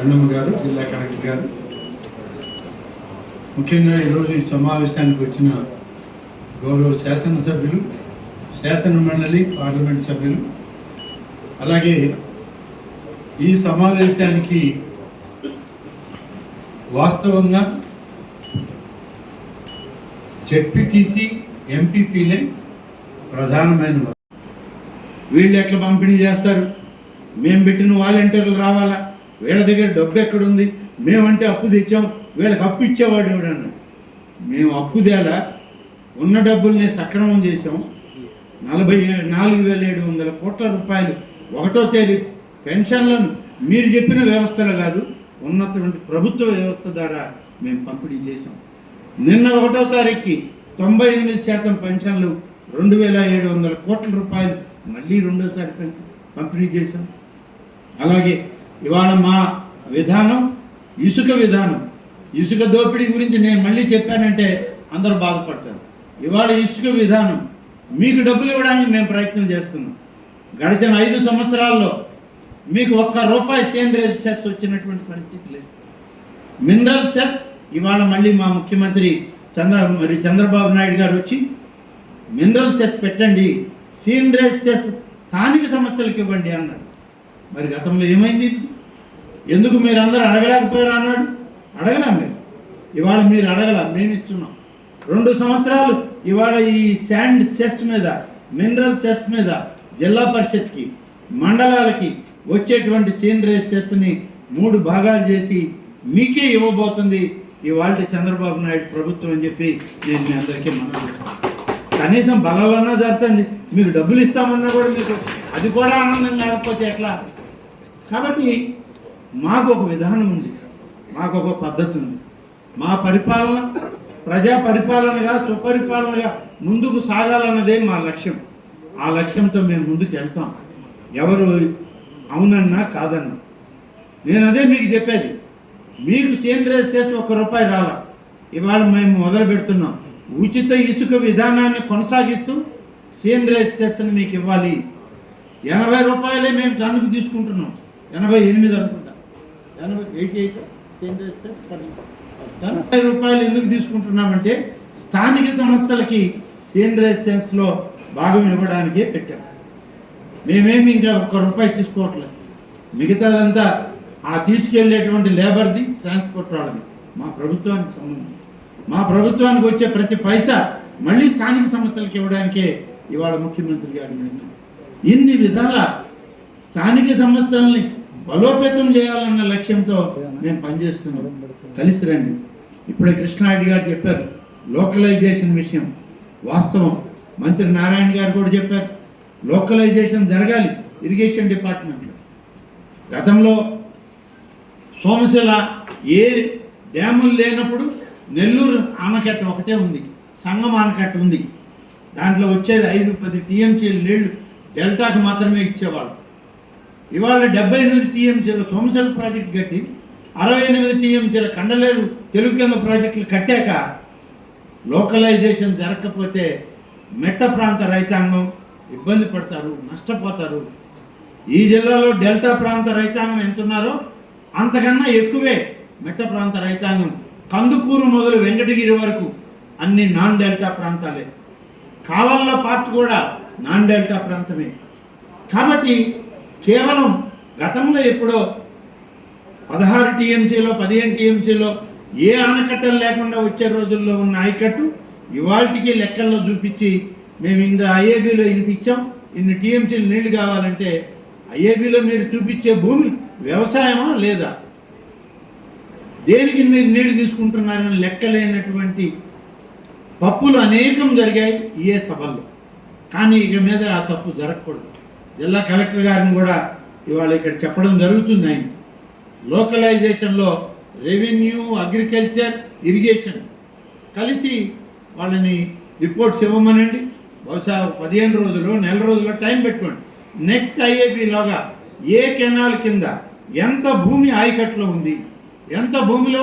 కరుణమ్మ గారు జిల్లా కలెక్టర్ గారు. ముఖ్యంగా ఈరోజు ఈ సమావేశానికి వచ్చిన గౌరవ శాసనసభ్యులు శాసన మండలి పార్లమెంట్ సభ్యులు అలాగే ఈ సమావేశానికి వాస్తవంగా జెడ్పీటీసీ ఎంపీపీలే ప్రధానమైన వారు. వీళ్ళు ఎట్లా పంపిణీ చేస్తారు? మేము పెట్టిన వాలంటీర్లు రావాలా? వీళ్ళ దగ్గర డబ్బు ఎక్కడుంది? మేమంటే అప్పు తెచ్చాం. వీళ్ళకి అప్పు ఇచ్చేవాడు ఎవడన్నా మేము అప్పు తేలా ఉన్న డబ్బుల్ని సక్రమం చేసాం నలభై నాలుగు వేల ఏడు వందల కోట్ల రూపాయలు ఒకటో తేదీ పెన్షన్లను మీరు చెప్పిన వ్యవస్థలు కాదు ఉన్నటువంటి ప్రభుత్వ వ్యవస్థ ద్వారా మేము పంపిణీ చేసాం నిన్న ఒకటో తారీఖుకి తొంభై ఎనిమిది శాతం పెన్షన్లు రెండు వేల ఏడు వందల కోట్ల రూపాయలు మళ్ళీ రెండోసారి పెన్- పంపిణీ చేశాం. అలాగే ఇవాళ మా విధానం? ఇసుక విధానం. ఇసుక దోపిడీ గురించి నేను మళ్ళీ చెప్పానంటే అందరూ బాధపడతారు. ఇవాళ ఇసుక విధానం. మీకు డబ్బులు ఇవ్వడానికి మేము ప్రయత్నం చేస్తున్నాం గడిచిన ఐదు సంవత్సరాల్లో మీకు ఒక్క రూపాయి సేంద్రియ సెస్ వచ్చినటువంటి పరిస్థితి లేదు. మినరల్ సెస్ ఇవాళ మళ్ళీ మా ముఖ్యమంత్రి చంద్ర మరి చంద్రబాబు నాయుడు గారు వచ్చి మినరల్ సెస్ పెట్టండి సీన్ రేస్ సెస్ స్థానిక సంస్థలకు ఇవ్వండి అన్నారు. మరి గతంలో ఏమైంది? ఎందుకు మీరు అందరూ అడగలేకపోయారు అన్నాడు? అడగలా మీరు. ఇవాళ మీరు అడగల మేము ఇస్తున్నాం. రెండు సంవత్సరాలు ఇవాళ ఈ శాండ్ సెస్ మీద మినరల్ సెస్ మీద జిల్లా పరిషత్కి మండలాలకి వచ్చేటువంటి సీనరేజ్ సెస్ని మూడు భాగాలు చేసి మీకే ఇవ్వబోతుంది ఇవాళ చంద్రబాబు నాయుడు ప్రభుత్వం అని చెప్పి నేను మీ అందరికీ మనం కనీసం బలాలన్నా జరుగుతుంది. మీకు డబ్బులు ఇస్తామన్నా కూడా మీకు అది కూడా ఆనందం లేకపోతే ఎట్లా? కాబట్టి మాకు ఒక విధానం ఉంది. మాకు ఒక పద్ధతి ఉంది. మా పరిపాలన ప్రజా పరిపాలనగా సుపరిపాలనగా ముందుకు సాగాలన్నదే మా లక్ష్యం. ఆ లక్ష్యంతో మేము ముందుకు వెళ్తాం. ఎవరు అవునన్నా కాదన్నా. నేను అదే మీకు చెప్పేది. మీకు సేంద్రియ చేసి ఒక రూపాయి రాలా. ఇవాళ మేము మొదలు పెడుతున్నాం. ఉచిత ఇసుక విధానాన్ని కొనసాగిస్తూ సేంద్రియ సెస్ని మీకు ఇవ్వాలి. ఎనభై రూపాయలే మేము టన్నుకు తీసుకుంటున్నాం. ఎనభై ఎనిమిది అనుకుంటా. ఎనభై ఎయిటీ ఎయిట్ సేంద్రియ సెస్ ఎనభై రూపాయలు. ఎందుకు తీసుకుంటున్నామంటే స్థానిక సంస్థలకి సేంద్రియ సెన్స్లో భాగం ఇవ్వడానికే పెట్టాం. మేమేమి ఇంకా ఒక్క రూపాయి తీసుకోవట్లేదు. మిగతాదంతా ఆ తీసుకెళ్ళేటువంటి లేబర్ది ట్రాన్స్పోర్ట్ వాళ్ళది మా ప్రభుత్వానికి సంబంధం మా ప్రభుత్వానికి వచ్చే ప్రతి పైసా మళ్ళీ స్థానిక సంస్థలకు ఇవ్వడానికే ఇవాళ ముఖ్యమంత్రి గారు నిర్ణయం ఇన్ని విధాల స్థానిక సంస్థల్ని బలోపేతం చేయాలన్న లక్ష్యంతో మేము పనిచేస్తున్నాం కలిసి రండి. ఇప్పుడే కృష్ణారెడ్డి గారు చెప్పారు లోకలైజేషన్ విషయం వాస్తవం. మంత్రి నారాయణ గారు కూడా చెప్పారు లోకలైజేషన్ జరగాలి ఇరిగేషన్ డిపార్ట్మెంట్లో గతంలో సోమశిల ఏ డ్యాములు లేనప్పుడు నెల్లూరు ఆనకట్ట ఒకటే ఉంది సంగం ఆనకట్ట ఉంది. దాంట్లో వచ్చేది ఐదు పది టీఎంసీ నీళ్ళు డెల్టాకు మాత్రమే ఇచ్చేవాళ్ళు. ఇవాళ డెబ్బై ఎనిమిది టీఎంసీల సోమశిల ప్రాజెక్ట్ కట్టి అరవై ఎనిమిది టీఎంసీల కండలేరు తెలుగు కేంద్ర ప్రాజెక్టులు కట్టాక లోకలైజేషన్ జరగకపోతే మెట్ట ప్రాంత రైతాంగం ఇబ్బంది పడతారు నష్టపోతారు. ఈ జిల్లాలో డెల్టా ప్రాంత రైతాంగం ఎంత ఉన్నారో అంతకన్నా ఎక్కువే మెట్ట ప్రాంత రైతాంగం. కందుకూరు మొదలు వెంకటగిరి వరకు అన్ని నాన్ డెల్టా ప్రాంతాలే. కావల్ల పార్ట్ కూడా నాన్ డెల్టా ప్రాంతమే. కాబట్టి కేవలం గతంలో ఎప్పుడో పదహారు టీఎంసీలో పదిహేను టీఎంసీలో ఏ ఆనకట్టలు లేకుండా వచ్చే రోజుల్లో ఉన్న ఆయకట్టు ఇవాళకి లెక్కల్లో చూపించి మేము ఇంత ఐఏబీలో ఇంత ఇచ్చాం ఇన్ని టీఎంసీలు నీళ్ళు కావాలంటే ఐఏబీలో మీరు చూపించే భూమి వ్యవసాయమా లేదా? దేనికి మీరు నీళ్ళు తీసుకుంటున్నారని లెక్కలేనటువంటి తప్పులు అనేకం జరిగాయి ఏ సభల్లో. కానీ ఇక మీద ఆ తప్పు జరగకూడదు. జిల్లా కలెక్టర్ గారిని కూడా ఇవాళ ఇక్కడ చెప్పడం జరుగుతుంది ఆయన. లోకలైజేషన్లో రెవెన్యూ అగ్రికల్చర్ ఇరిగేషన్ కలిసి వాళ్ళని రిపోర్ట్స్ ఇవ్వమనండి. బహుశా పదిహేను రోజులు నెల రోజుల్లో టైం పెట్టుకోండి. నెక్స్ట్ ఐఏబీలోగా ఏ కెనాల్ కింద ఎంత భూమి ఆయకట్లో ఉంది ఎంత భూమిలో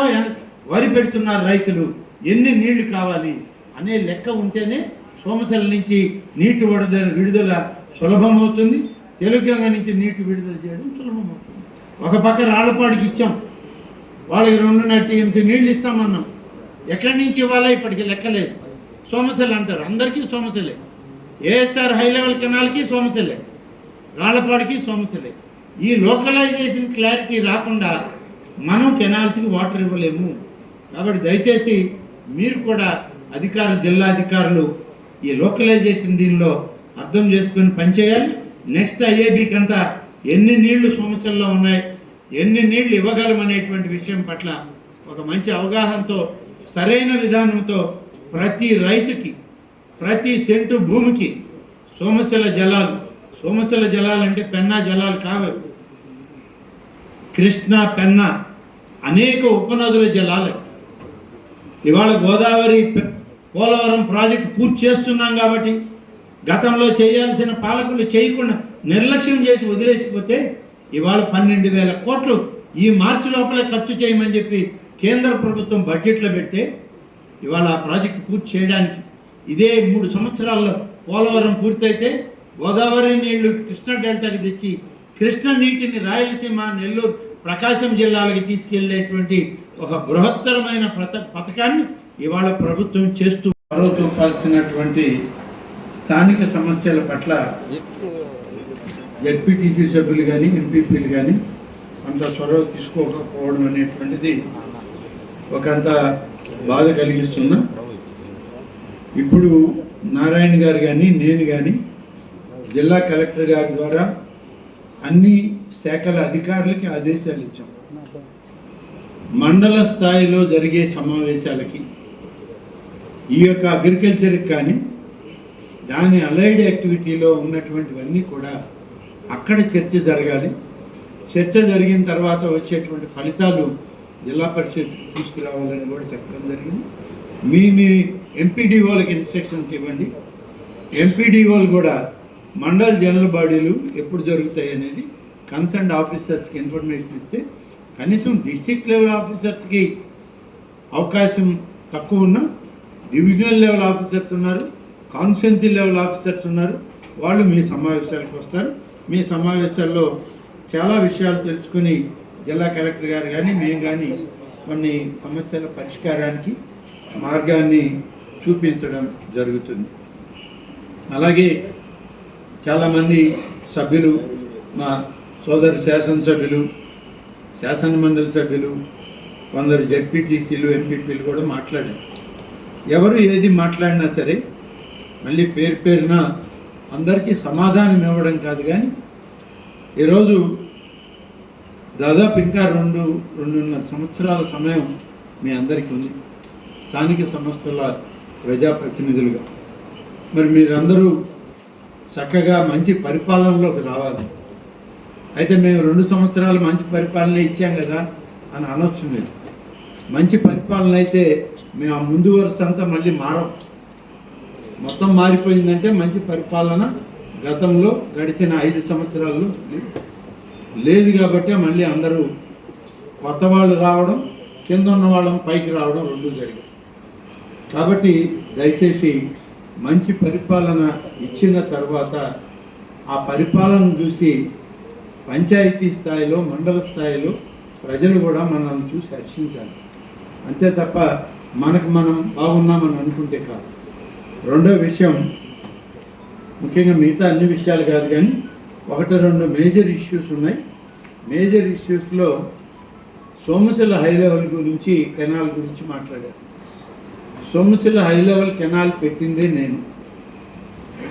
వరి పెడుతున్నారు రైతులు ఎన్ని నీళ్ళు కావాలి అనే లెక్క ఉంటేనే సోమశల నుంచి నీటి విడుదల విడుదల సులభమవుతుంది. తెలుగంగ నుంచి నీటి విడుదల చేయడం సులభమవుతుంది. ఒక పక్క రాళ్ళపాడికి ఇచ్చాం. వాళ్ళకి రెండున్నర టీఎంసీ నీళ్ళు ఇస్తామన్నాం. ఎక్కడి నుంచి ఇవ్వాలా ఇప్పటికి లెక్కలేదు సమస్యలు అంటారు. అందరికీ సమస్యలే ఏఎస్ఆర్ హై లెవెల్ కెనాల్కి సోమశిలే. రాళ్ళపాడికి సోమశిలే. ఈ లోకలైజేషన్ క్లారిటీ రాకుండా మనం కెనాల్స్కి వాటర్ ఇవ్వలేము. కాబట్టి దయచేసి మీరు కూడా అధికారులు జిల్లా అధికారులు ఈ లోకలైజేషన్ దీనిలో అర్థం చేసుకొని పనిచేయాలి నెక్స్ట్ ఐఏబీకి అంతా ఎన్ని నీళ్ళు సమస్యల్లో ఉన్నాయి ఎన్ని నీళ్ళు ఇవ్వగలమనేటువంటి విషయం పట్ల ఒక మంచి అవగాహనతో సరైన విధానంతో ప్రతి రైతుకి ప్రతి సెంటు భూమికి సోమశిల జలాలు సోమశిల జలాలు అంటే పెన్నా జలాలు కావు. కృష్ణ పెన్న అనేక ఉపనదుల జలాలు. ఇవాళ గోదావరి పోలవరం ప్రాజెక్టు పూర్తి చేస్తున్నాం కాబట్టి గతంలో చేయాల్సిన పాలకులు చేయకుండా నిర్లక్ష్యం చేసి వదిలేసిపోతే ఇవాళ పన్నెండు వేల కోట్లు ఈ మార్చి లోపలే ఖర్చు చేయమని చెప్పి కేంద్ర ప్రభుత్వం బడ్జెట్లో పెడితే ఇవాళ ఆ ప్రాజెక్టు పూర్తి చేయడానికి ఇదే మూడు సంవత్సరాల్లో పోలవరం పూర్తయితే గోదావరి నీళ్ళు కృష్ణా డెల్టాకి తెచ్చి కృష్ణ నీటిని రాయలసీమ నెల్లూరు ప్రకాశం జిల్లాలకి తీసుకెళ్ళేటువంటి ఒక బృహత్తరమైన పథకాన్ని ఇవాళ ప్రభుత్వం చేస్తూ మరో చూపాల్సినటువంటి స్థానిక సమస్యల పట్ల జడ్పీటీసీ సభ్యులు కానీ ఎంపీపీలు కానీ అంత చొరవ తీసుకోకపోవడం అనేటువంటిది ఒకంత బాధ కలిగిస్తున్నా ఇప్పుడు నారాయణ గారు కానీ నేను కానీ జిల్లా కలెక్టర్ గారి ద్వారా అన్ని శాఖల అధికారులకి ఆదేశాలు ఇచ్చాం. మండల స్థాయిలో జరిగే సమావేశాలకి ఈ యొక్క అగ్రికల్చర్కి కానీ దాని అలైడ్ యాక్టివిటీలో ఉన్నటువంటివన్నీ కూడా అక్కడ చర్చ జరగాలి. చర్చ జరిగిన తర్వాత వచ్చేటువంటి ఫలితాలు జిల్లా పరిషత్ తీసుకురావాలని కూడా చెప్పడం జరిగింది. మీ మీ ఎంపీడీఓలకు ఇన్స్ట్రక్షన్స్ ఇవ్వండి. ఎంపీడీఓలు కూడా మండల్ జనరల్ బాడీలు ఎప్పుడు జరుగుతాయి అనేది కన్సర్న్ ఆఫీసర్స్కి ఇన్ఫర్మేషన్ ఇస్తే కనీసం డిస్ట్రిక్ట్ లెవెల్ ఆఫీసర్స్కి అవకాశం తక్కువ ఉన్నా డివిజనల్ లెవెల్ ఆఫీసర్స్ ఉన్నారు. కాన్స్టిట్యున్సీ లెవెల్ ఆఫీసర్స్ ఉన్నారు. వాళ్ళు మీ సమావేశాలకు వస్తారు. మీ సమావేశాల్లో చాలా విషయాలు తెలుసుకుని జిల్లా కలెక్టర్ గారు కానీ మేము కానీ కొన్ని సమస్యల పరిష్కారానికి మార్గాన్ని చూపించడం జరుగుతుంది. అలాగే చాలామంది సభ్యులు మా సోదరు శాసనసభ్యులు శాసన మండలి సభ్యులు కొందరు జడ్పీటీసీలు ఎంపీపీలు కూడా మాట్లాడారు. ఎవరు ఏది మాట్లాడినా సరే మళ్ళీ పేరు పేరున అందరికీ సమాధానం ఇవ్వడం కాదు కానీ ఈరోజు దాదాపు ఇంకా రెండు రెండున్నర సంవత్సరాల సమయం మీ అందరికీ ఉంది. స్థానిక సంస్థల ప్రజాప్రతినిధులుగా. మరి మీరందరూ చక్కగా మంచి పరిపాలనలోకి రావాలి. అయితే మేము రెండు సంవత్సరాలు మంచి పరిపాలన ఇచ్చాం కదా అని అనొచ్చు మీరు మంచి పరిపాలన అయితే మేము ఆ ముందు వరుస అంతా మళ్ళీ మారం మొత్తం మారిపోయిందంటే మంచి పరిపాలన గతంలో గడిచిన ఐదు సంవత్సరాల్లో లేదు. లేదు కాబట్టి మళ్ళీ అందరూ కొత్త వాళ్ళు రావడం కింద ఉన్న వాళ్ళం పైకి రావడం రెండు జరిగింది కాబట్టి దయచేసి మంచి పరిపాలన ఇచ్చిన తర్వాత ఆ పరిపాలన చూసి పంచాయతీ స్థాయిలో మండల స్థాయిలో ప్రజలు కూడా మనల్ని చూసి హర్షించాలి అంతే తప్ప మనకు మనం బాగున్నామని అనుకుంటే కాదు రెండో విషయం ముఖ్యంగా మిగతా అన్ని విషయాలు కాదు కానీ ఒకటి రెండు మేజర్ ఇష్యూస్ ఉన్నాయి. మేజర్ ఇష్యూస్లో సోమశిల హై లెవెల్ గురించి కెనాల్ గురించి మాట్లాడారు. సోమశిల హై లెవెల్ కెనాల్ పెట్టిందే నేను.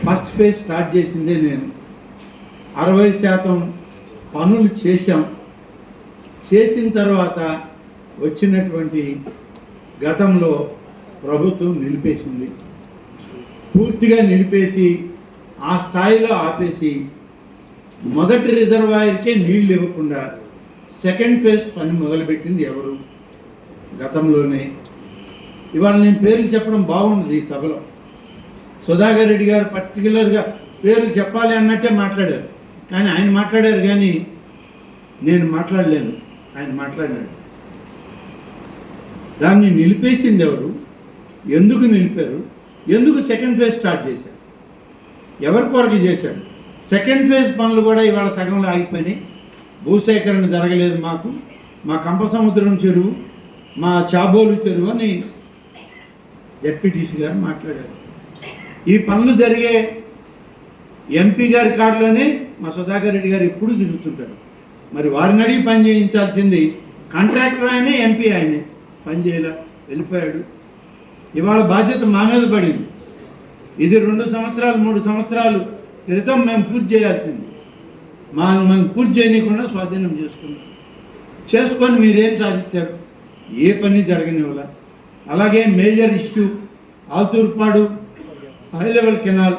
ఫస్ట్ ఫేజ్ స్టార్ట్ చేసిందే నేను. అరవై శాతం పనులు చేశాం. చేసిన తర్వాత వచ్చినటువంటి గతంలో ప్రభుత్వం నిలిపేసింది. పూర్తిగా నిలిపేసి ఆ స్థాయిలో ఆపేసి మొదటి రిజర్వాయర్కే నీళ్ళు ఇవ్వకుండా సెకండ్ ఫేజ్ పని మొదలుపెట్టింది ఎవరు? గతంలోనే. ఇవాళ నేను పేర్లు చెప్పడం బాగుండదు ఈ సభలో. సుధాకర్ రెడ్డి గారు పర్టికులర్గా పేర్లు చెప్పాలి అన్నట్టే మాట్లాడారు. కానీ ఆయన మాట్లాడారు కానీ నేను మాట్లాడలేను. ఆయన మాట్లాడాడు దాన్ని నిలిపేసింది ఎవరు? ఎందుకు నిలిపారు? ఎందుకు సెకండ్ ఫేజ్ స్టార్ట్ చేశారు? ఎవరి కొరకు చేశారు? సెకండ్ ఫేజ్ పనులు కూడా ఇవాళ సగంలో ఆగిపోయినాయి. భూసేకరణ జరగలేదు మాకు. మా కంపసముద్రం చెరువు మా చాబోలు చెరువు అని జడ్పీటీసీ గారు మాట్లాడారు. ఈ పనులు జరిగే ఎంపీ గారి కారులోనే మా సుధాకర్ రెడ్డి గారు ఎప్పుడు తిరుగుతుంటారు. మరి వారిని అడిగి పని చేయించాల్సింది కాంట్రాక్టర్ ఆయనే ఎంపీ ఆయనే. పని చేయలే వెళ్ళిపోయాడు. ఇవాళ బాధ్యత మా మీద పడింది. ఇది రెండు సంవత్సరాలు మూడు సంవత్సరాలు క్రితం మేము పూర్తి చేయాల్సింది. మా మనం పూర్తి చేయనీయకుండా స్వాధీనం చేసుకున్నాం. చేసుకొని మీరేం సాధించారు? ఏ పని జరగనివ్వాల. అలాగే major issue Alturpadu high level canal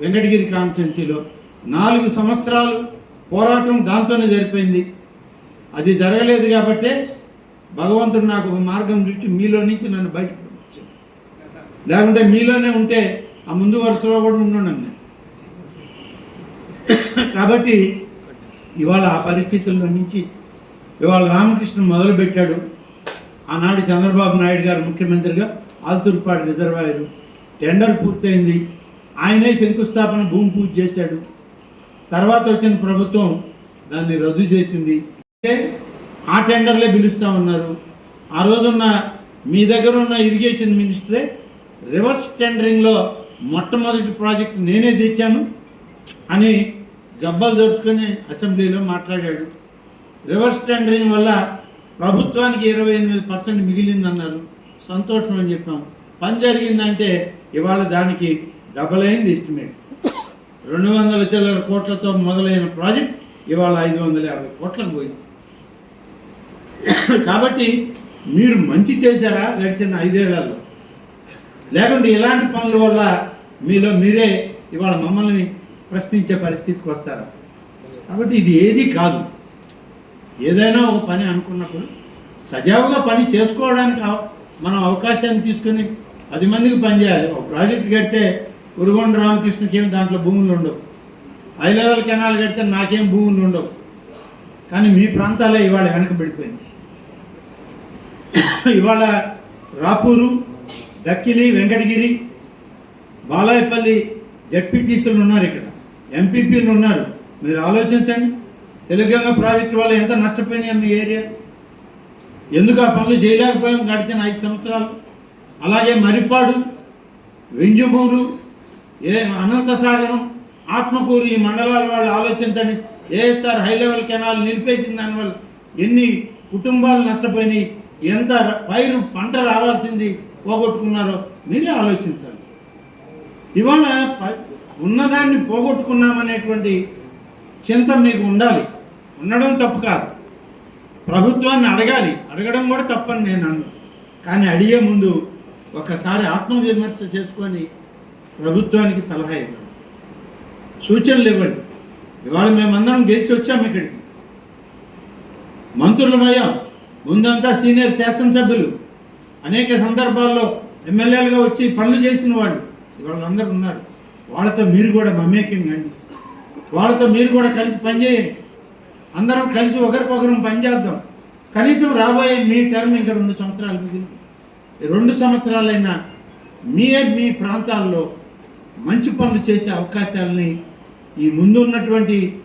Venkatagiri కాన్స్టెన్సీలో నాలుగు సంవత్సరాలు పోరాటం దాంతోనే జరిపోయింది. అది జరగలేదు కాబట్టే భగవంతుడు నాకు ఒక మార్గం చూసి మీలో నుంచి నన్ను బయటకు లేకుంటే మీలోనే ఉంటే ఆ ముందు వరుసలో కూడా ఉన్నాను నేను కాబట్టి ఇవాళ ఆ పరిస్థితుల్లో నుంచి ఇవాళ రామకృష్ణ మొదలుపెట్టాడు. ఆనాడు చంద్రబాబు నాయుడు గారు ముఖ్యమంత్రిగా ఆల్తూర్పాడు రిజర్వాయర్. టెండర్ పూర్తయింది. ఆయనే శంకుస్థాపన భూమి పూజ చేశాడు. తర్వాత వచ్చిన ప్రభుత్వం దాన్ని రద్దు చేసింది. అంటే ఆ టెండర్లే పిలుస్తా ఉన్నారు. ఆ రోజున్న మీ దగ్గర ఉన్న ఇరిగేషన్ మినిస్టరే రివర్స్ టెండరింగ్లో మొట్టమొదటి ప్రాజెక్ట్ నేనే తెచ్చాను అని జబ్బలు దొరుకుని అసెంబ్లీలో మాట్లాడాడు. రివర్స్ టెండరింగ్ వల్ల ప్రభుత్వానికి ఇరవై ఎనిమిది పర్సెంట్ మిగిలిందన్నారు. సంతోషం అని చెప్పాం. పని జరిగిందంటే ఇవాళ దానికి డబల్ అయింది ఎస్టిమేట్. రెండు వందల చిల్లర కోట్లతో మొదలైన ప్రాజెక్ట్ ఇవాళ ఐదు వందల యాభై కోట్లకు పోయింది. కాబట్టి మీరు మంచి చేశారా? గడిచిన ఐదేళ్ళలో. లేకుంటే ఇలాంటి పనుల వల్ల మీలో మీరే ఇవాళ మమ్మల్ని ప్రశ్నించే పరిస్థితికి వస్తారా. కాబట్టి ఇది ఏది కాదు. ఏదైనా ఒక పని అనుకున్నప్పుడు సజావుగా పని చేసుకోవడానికి మనం అవకాశాన్ని తీసుకుని పది మందికి పని చేయాలి. ఒక ప్రాజెక్ట్ కడితే ఉరుగొండ రామకృష్ణకి ఏమి దాంట్లో భూములు ఉండవు. హై లెవెల్ కెనాల్ కడితే నాకేం భూములు ఉండవు. కానీ మీ ప్రాంతాలే ఇవాళ వెనకబడిపోయింది ఇవాళ రాపూరు దక్కిలి వెంకటగిరి బాలాయపల్లి జడ్పీటీసీలు ఉన్నారు ఇక్కడ. ఎంపీపీలు ఉన్నారు. మీరు ఆలోచించండి. తెలుగంగ ప్రాజెక్టు వల్ల ఎంత నష్టపోయినాయి మీ ఏరియా? ఎందుకు ఆ పనులు చేయలేకపోయాం గడిచిన ఐదు సంవత్సరాలు? అలాగే మరిపాడు వెంజమూరు ఏ అనంతసాగరం ఆత్మకూరు ఈ మండలాల వాళ్ళు ఆలోచించండి. ఏఎస్ఆర్ హై లెవెల్ కెనాల్ నిలిపేసిన దానివల్ల ఎన్ని కుటుంబాలు నష్టపోయినాయి? ఎంత పైరు పంట రావాల్సింది? పోగొట్టుకున్నారో మీరే ఆలోచించాలి. ఇవాళ ప- ఉన్నదాన్ని పోగొట్టుకున్నామనేటువంటి చింత మీకు ఉండాలి. ఉండడం తప్పు కాదు. ప్రభుత్వాన్ని అడగాలి. అడగడం కూడా తప్పని నేను అన్ను కానీ అడిగే ముందు ఒకసారి ఆత్మవిమర్శ చేసుకొని ప్రభుత్వానికి సలహా ఇవ్వండి. సూచనలు ఇవ్వండి. ఇవాళ మేమందరం గెలిచి వచ్చాము ఇక్కడికి. మంత్రులమయ్యాం. ముందంతా సీనియర్ శాసనసభ్యులు. అనేక సందర్భాల్లో ఎమ్మెల్యేలుగా వచ్చి పనులు చేసిన వాళ్ళు వాళ్ళందరూ ఉన్నారు. వాళ్ళతో మీరు కూడా మమేకింగ్ కండి. వాళ్ళతో మీరు కూడా కలిసి పనిచేయండి. అందరం కలిసి ఒకరికొకరం పనిచేద్దాం కనీసం రాబోయే మీ టర్మ్ ఇంకా రెండు సంవత్సరాలు మిగిలింది. రెండు సంవత్సరాలైనా మీ మీ ప్రాంతాల్లో మంచి పనులు చేసే అవకాశాలని ఈ ముందు ఉన్నటువంటి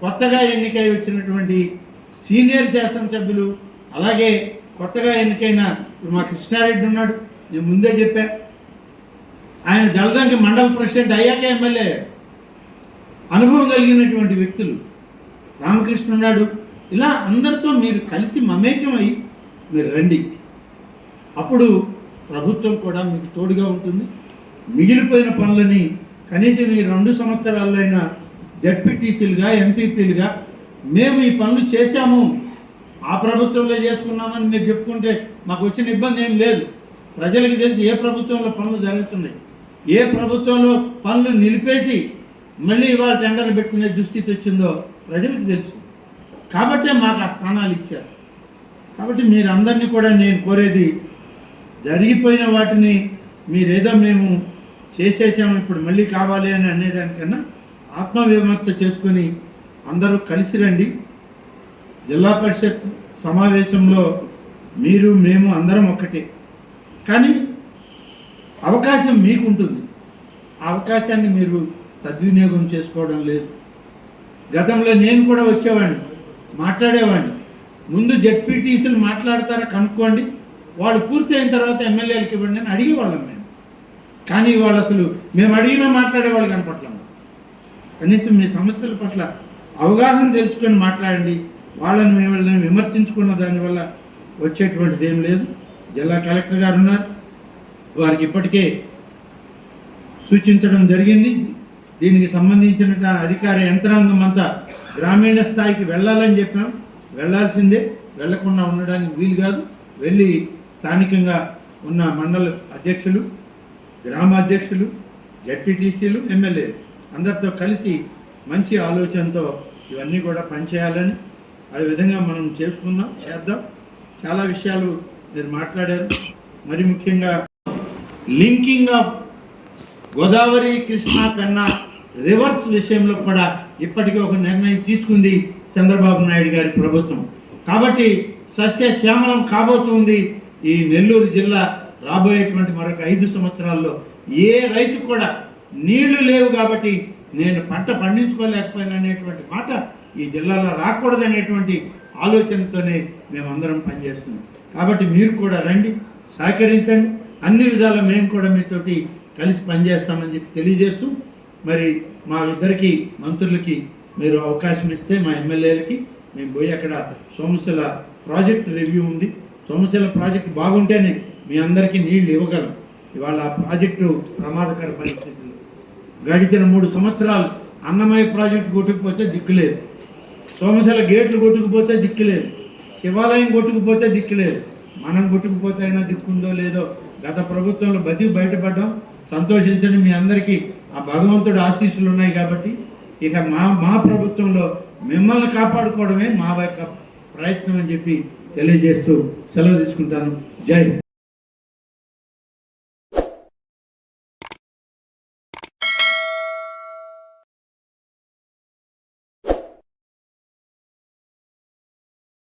కొత్తగా ఎన్నికై వచ్చినటువంటి సీనియర్ శాసనసభ్యులు అలాగే కొత్తగా ఎన్నికైన మా కృష్ణారెడ్డి ఉన్నాడు. నేను ముందే చెప్పా. ఆయన జలదంకి మండల ప్రెసిడెంట్ అయ్యాక ఎమ్మెల్యే అనుభవం కలిగినటువంటి వ్యక్తులు. రామకృష్ణ ఉన్నాడు. ఇలా అందరితో మీరు కలిసి మమేకమై మీరు రండి. అప్పుడు ప్రభుత్వం కూడా మీకు తోడుగా ఉంటుంది. మిగిలిపోయిన పనులని కనీసం ఈ రెండు సంవత్సరాల్లో అయినా జడ్పీటీసీలుగా ఎంపీపీలుగా మేము ఈ పనులు చేశాము. ఆ ప్రభుత్వంలో చేసుకున్నామని మీరు చెప్పుకుంటే మాకు వచ్చిన ఇబ్బంది ఏం లేదు. ప్రజలకు తెలిసి ఏ ప్రభుత్వంలో పనులు జరుగుతున్నాయి? ఏ ప్రభుత్వంలో పనులు నిలిపేసి మళ్ళీ ఇవాళ టెండర్లు పెట్టుకునే దుస్థితి వచ్చిందో ప్రజలకు తెలుసు. కాబట్టే మాకు ఆ స్థానాలు ఇచ్చారు. కాబట్టి మీరందరినీ కూడా నేను కోరేది జరిగిపోయిన వాటిని మీరేదో మేము చేసేసాము ఇప్పుడు మళ్ళీ కావాలి అని అనేదానికన్నా ఆత్మవిమర్శ చేసుకొని అందరూ కలిసి రండి. జిల్లా పరిషత్ సమావేశంలో మీరు మేము అందరం ఒక్కటే. కానీ అవకాశం మీకు ఉంటుంది ఆ అవకాశాన్ని మీరు సద్వినియోగం చేసుకోవడం లేదు. గతంలో నేను కూడా వచ్చేవాడిని మాట్లాడేవాడిని. ముందు జడ్పీటీసీలు మాట్లాడతారా కనుక్కోండి. వాళ్ళు పూర్తి అయిన తర్వాత ఎమ్మెల్యేలకు ఇవ్వండి అని అడిగేవాళ్ళం మేము. కానీ వాళ్ళు అసలు మేము అడిగినా మాట్లాడేవాళ్ళు కనపట్లేము కనీసం మీ సమస్యల పట్ల అవగాహన తెలుసుకొని మాట్లాడండి. వాళ్ళని మేము విమర్శించుకున్న దానివల్ల వచ్చేటువంటిది ఏం లేదు. జిల్లా కలెక్టర్ గారు ఉన్నారు. వారికి ఇప్పటికే సూచించడం జరిగింది. దీనికి సంబంధించిన అధికార యంత్రాంగం అంతా గ్రామీణ స్థాయికి వెళ్ళాలని చెప్పాం. వెళ్ళాల్సిందే. వెళ్ళకుండా ఉండడానికి వీలు కాదు. వెళ్ళి స్థానికంగా ఉన్న మండల అధ్యక్షులు గ్రామ అధ్యక్షులు జడ్పీటీసీలు ఎమ్మెల్యేలు అందరితో కలిసి మంచి ఆలోచనతో ఇవన్నీ కూడా పనిచేయాలని ఆ విధంగా మనం చేసుకుందాం చేద్దాం. చాలా విషయాలు మీరు మాట్లాడారు. మరి ముఖ్యంగా లింకింగ్ ఆఫ్ గోదావరి కృష్ణా కన్నా రివర్స్ విషయంలో కూడా ఇప్పటికే ఒక నిర్ణయం తీసుకుంది చంద్రబాబు నాయుడు గారి ప్రభుత్వం. కాబట్టి సస్యశ్యామలం కాబోతుంది ఈ నెల్లూరు జిల్లా రాబోయేటువంటి మరొక ఐదు సంవత్సరాల్లో. ఏ రైతు కూడా నీళ్ళు లేవు కాబట్టి నేను పంట పండించుకోలేకపోయాను అనేటువంటి మాట ఈ జిల్లాలో రాకూడదనేటువంటి ఆలోచనతోనే మేమందరం పనిచేస్తున్నాం. కాబట్టి మీరు కూడా రండి సహకరించండి. అన్ని విధాల మేము కూడా మీతోటి కలిసి పనిచేస్తామని చెప్పి తెలియజేస్తూ మరి మా ఇద్దరికి మంత్రులకి మీరు అవకాశం ఇస్తే మా ఎమ్మెల్యేలకి మేము పోయి అక్కడ సోమశిల ప్రాజెక్ట్ రివ్యూ ఉంది. సోమశిల ప్రాజెక్ట్ బాగుంటేనే మీ అందరికీ నీళ్ళు ఇవ్వగలం. ఇవాళ ఆ ప్రాజెక్టు ప్రమాదకర పరిస్థితులు. గడిచిన మూడు సంవత్సరాలు అన్నమయ్య ప్రాజెక్టు కొట్టుకుపోతే దిక్కులేదు. సోమశాల గేట్లు కొట్టుకుపోతే దిక్కులేదు శివాలయం కొట్టుకుపోతే దిక్కులేదు మనం కొట్టుకుపోతే అయినా దిక్కుందో లేదో గత ప్రభుత్వంలో బతికి బయటపడ్డాం సంతోషించండి మీ అందరికీ. ఆ భగవంతుడు ఆశీస్సులు ఉన్నాయి కాబట్టి ఇక మా మా ప్రభుత్వంలో మిమ్మల్ని కాపాడుకోవడమే మా యొక్క ప్రయత్నం అని చెప్పి తెలియజేస్తూ సెలవు తీసుకుంటాను. జై